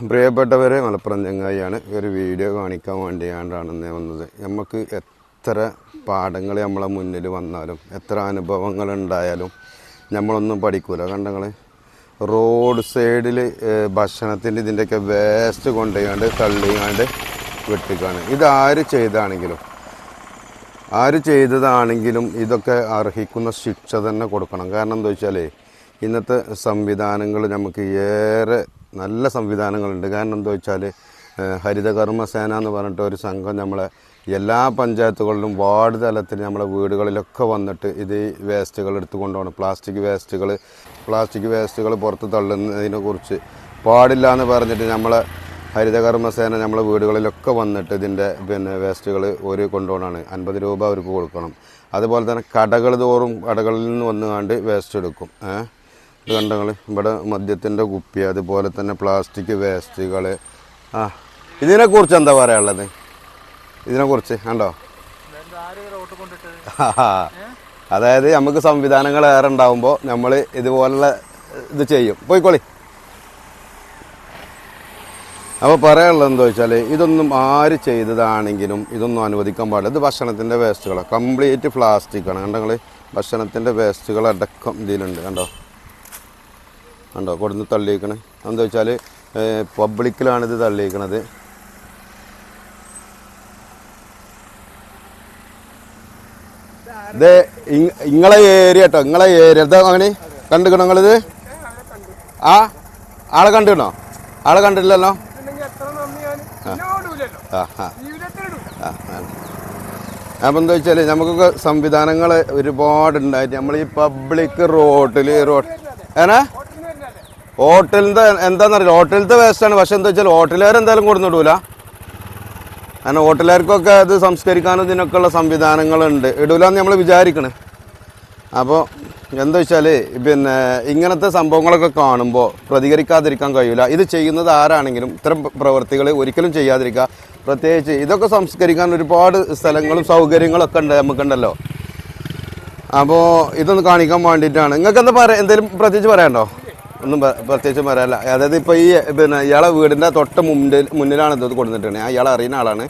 പ്രിയപ്പെട്ടവരെ മലപ്പുറം ചങ്ങായിയാണ് ഒരു വീഡിയോ കാണിക്കാൻ വേണ്ടിയാണ്ടാണ് ഇന്ന് വന്നത്. നമുക്ക് എത്ര പാഠങ്ങൾ നമ്മളെ മുന്നിൽ വന്നാലും എത്ര അനുഭവങ്ങൾ ഉണ്ടായാലും നമ്മളൊന്നും പഠിക്കൂല. കണ്ടങ്ങൾ റോഡ് സൈഡിൽ ഭക്ഷണത്തിന്റെ ഇതിന്റെയൊക്കെ വേസ്റ്റ് കൊണ്ടുപോയാണ്ട് തള്ളിയാണ്ട് വെട്ടിക്കാണ്. ഇതാര് ചെയ്താണെങ്കിലും ആര് ചെയ്തതാണെങ്കിലും ഇതൊക്കെ അർഹിക്കുന്ന ശിക്ഷ തന്നെ കൊടുക്കണം. കാരണം എന്താ വെച്ചാൽ ഇന്നത്തെ സംവിധാനങ്ങൾ നമുക്ക് ഏറെ നല്ല സംവിധാനങ്ങളുണ്ട്. കാരണം എന്താ വെച്ചാൽ ഹരിതകർമ്മസേന എന്ന് പറഞ്ഞിട്ട് ഒരു സംഘം നമ്മളെ എല്ലാ പഞ്ചായത്തുകളിലും വാർഡ് തലത്തിൽ നമ്മളെ വീടുകളിലൊക്കെ വന്നിട്ട് ഇത് വേസ്റ്റുകൾ എടുത്തു കൊണ്ടുപോകണം. പ്ലാസ്റ്റിക് വേസ്റ്റുകൾ പ്ലാസ്റ്റിക് വേസ്റ്റുകൾ പുറത്ത് തള്ളുന്നതിനെ കുറിച്ച് പാടില്ല എന്ന് പറഞ്ഞിട്ട് നമ്മളെ ഹരിതകർമ്മസേന നമ്മളെ വീടുകളിലൊക്കെ വന്നിട്ട് ഇതിന്റെ പിന്നെ വേസ്റ്റുകൾ ഒരു കൊണ്ടുപോകണമാണ് അൻപത് രൂപ അവർക്ക് കൊടുക്കണം. അതുപോലെ തന്നെ കടകൾ തോറും കടകളിൽ നിന്ന് വന്നുകൊണ്ട് വേസ്റ്റ് എടുക്കും. ഇത് കണ്ടങ്ങൾ ഇവിടെ മദ്യത്തിന്റെ കുപ്പി അതുപോലെ തന്നെ പ്ലാസ്റ്റിക് വേസ്റ്റുകൾ ആ ഇതിനെക്കുറിച്ച് എന്താ പറയാനുള്ളത്? ഇതിനെക്കുറിച്ച് കണ്ടോ? അതായത് നമുക്ക് സംവിധാനങ്ങൾ ഏറെ ഉണ്ടാവുമ്പോൾ നമ്മൾ ഇതുപോലുള്ള ഇത് ചെയ്യും. പോയിക്കോളി. അപ്പോൾ പറയാനുള്ളത് എന്താ വെച്ചാൽ ഇതൊന്നും ആര് ചെയ്തതാണെങ്കിലും ഇതൊന്നും അനുവദിക്കാൻ പാടില്ല. ഇത് ഭക്ഷണത്തിന്റെ വേസ്റ്റുകളാണ് കംപ്ലീറ്റ് പ്ലാസ്റ്റിക്കാണ് കണ്ടോ നിങ്ങൾ ഭക്ഷണത്തിന്റെ വേസ്റ്റുകൾ അടക്കം ഇതിലുണ്ട്. കണ്ടോ? കണ്ടോ? കൊടുന്ന് തള്ളിയേക്കണേ. എന്താ വെച്ചാൽ പബ്ലിക്കിലാണിത് ഇത് തള്ളിയിരിക്കണത് ഇത് ഇങ്ങളെ ഏരിയ കേട്ടോ ഇങ്ങളെ ഏരിയ. എന്താ അങ്ങനെ കണ്ടുക്കണോ നിങ്ങളിത്? ആ? ആളെ കണ്ടുക്കണോ ആളെ എന്നോടൂലല്ലോ ആ ആ. അപ്പം എന്താ വെച്ചാൽ നമുക്കൊക്കെ സംവിധാനങ്ങൾ ഒരുപാട് ഉണ്ടായിട്ട് നമ്മൾ ഈ പബ്ലിക് റോഡിൽ റോഡ് ഏനാ? ഹോട്ടലിന്റെ എന്താണെന്നറിയില്ല ഹോട്ടലിലത്തെ വേസ്റ്റാണ് പക്ഷെ എന്താ വെച്ചാൽ ഹോട്ടലുകാർ എന്തായാലും കൊടുന്നിടൂല കാരണം ഹോട്ടലുകാർക്കൊക്കെ അത് സംസ്കരിക്കാനും ഇതിനൊക്കെ ഉള്ള സംവിധാനങ്ങളുണ്ട്. ഇടൂലെന്ന് നമ്മൾ വിചാരിക്കണേ. അപ്പോൾ എന്താ വെച്ചാൽ പിന്നെ ഇങ്ങനത്തെ സംഭവങ്ങളൊക്കെ കാണുമ്പോൾ പ്രതികരിക്കാതിരിക്കാൻ കഴിയില്ല ഇത് ചെയ്യുന്നത് ആരാണെങ്കിലും ഇത്തരം പ്രവൃത്തികൾ ഒരിക്കലും ചെയ്യാതിരിക്കുക. പ്രത്യേകിച്ച് ഇതൊക്കെ സംസ്കരിക്കാൻ ഒരുപാട് സ്ഥലങ്ങളും സൗകര്യങ്ങളൊക്കെ ഉണ്ട് നമുക്കുണ്ടല്ലോ. അപ്പോൾ ഇതൊന്ന് കാണിക്കാൻ വേണ്ടിയിട്ടാണ്. നിങ്ങൾക്ക് എന്താ പറയാ എന്തെങ്കിലും പ്രത്യേകിച്ച് പറയാനുണ്ടോ? ഒന്നും പ്രത്യേകിച്ച് പറയാനില്ല. അതായത് ഇപ്പോൾ ഈ പിന്നെ ഇയാളെ വീടിന്റെ തൊട്ട് മുന്നിൽ മുന്നിലാണ് ഇത് കൊടുത്തിട്ടുണ്ട് ഇയാൾ അറിയുന്ന ആളാണ്.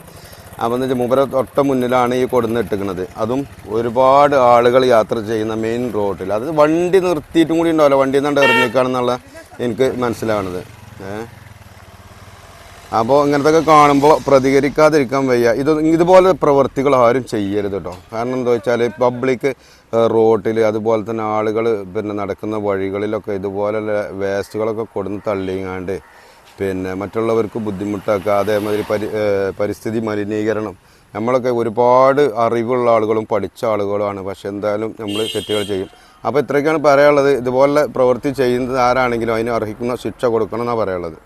അപ്പോൾ എന്ന് വെച്ചാൽ മുമ്പര തൊട്ട മുന്നിലാണ് ഈ കൊടുന്നിട്ടിരിക്കുന്നത്. അതും ഒരുപാട് ആളുകൾ യാത്ര ചെയ്യുന്ന മെയിൻ റോഡിൽ അത് വണ്ടി നിർത്തിയിട്ടും കൂടി ഉണ്ടാവില്ല. വണ്ടി നിന്നാണ്ട് ഇറങ്ങിക്കാണെന്നുള്ള എനിക്ക് മനസ്സിലാവണത്. ഏഹ്? അപ്പോൾ ഇങ്ങനത്തൊക്കെ കാണുമ്പോൾ പ്രതികരിക്കാതിരിക്കാൻ വയ്യ. ഇത് ഇതുപോലെ പ്രവൃത്തികൾ ആരും ചെയ്യരുത് കേട്ടോ കാരണം എന്താ വെച്ചാൽ പബ്ലിക് റോട്ടിൽ അതുപോലെ തന്നെ ആളുകൾ പിന്നെ നടക്കുന്ന വഴികളിലൊക്കെ ഇതുപോലെ വേസ്റ്റുകളൊക്കെ കൊടുന്ന് തള്ളിങ്ങാണ്ട് പിന്നെ മറ്റുള്ളവർക്ക് ബുദ്ധിമുട്ടാക്കുക അതേമാതിരി പരി പരിസ്ഥിതി മലിനീകരണം. നമ്മളൊക്കെ ഒരുപാട് അറിവുള്ള ആളുകളും പഠിച്ച ആളുകളുമാണ്. പക്ഷെ എന്തായാലും നമ്മൾ തെറ്റുകൾ ചെയ്യും. അപ്പോൾ ഇത്രയൊക്കെയാണ് പറയാനുള്ളത്. ഇതുപോലെ പ്രവൃത്തി ചെയ്യുന്നത് ആരാണെങ്കിലും അതിന് അർഹിക്കുന്ന ശിക്ഷ കൊടുക്കണം എന്നാണ് പറയാനുള്ളത്.